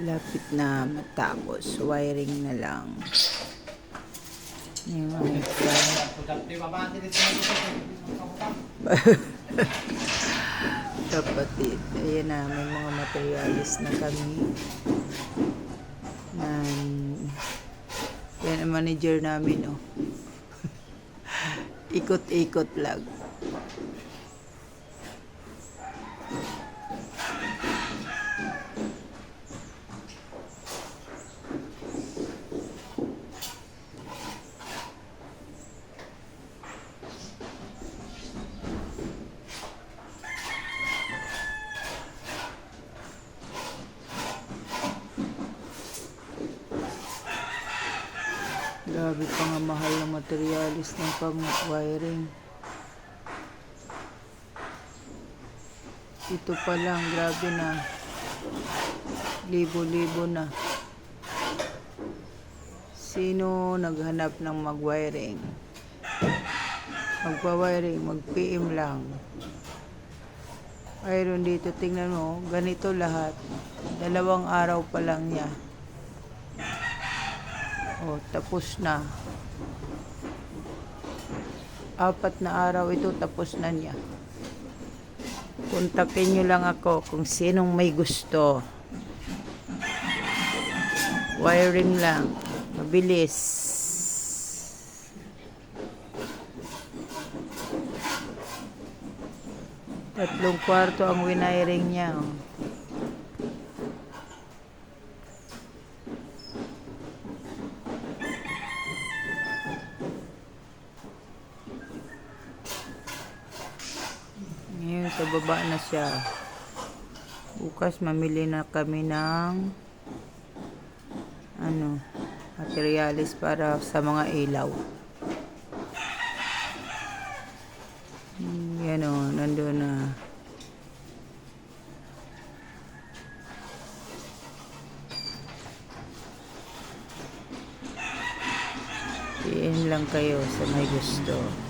Lapit na matapos. Wiring na lang. Yung mga kapatid. Ayan na, may mga materialis na kami. Nan, yan ang manager namin, oh. Ikot-ikot lang. Grabe pa nga mahal ng materialis ng pang-wiring. Ito pa lang, grabe na. Libo-libo na. Sino naghanap ng mag-wiring? Magpa-wiring, mag-PM lang. Mayroon dito, tingnan mo, ganito lahat. Dalawang araw pa lang niya. Oh, tapos na. Apat na araw ito, tapos na niya. Kontakin nyo lang ako kung sinong may gusto. Wiring lang. Mabilis. Tatlong kwarto ang winiring niya. oh. Ngayon sa baba na siya. Bukas mamili na kami ng ano, materialis para sa mga ilaw. Hmm, Yan o, nandun na. PM lang kayo sa may gusto.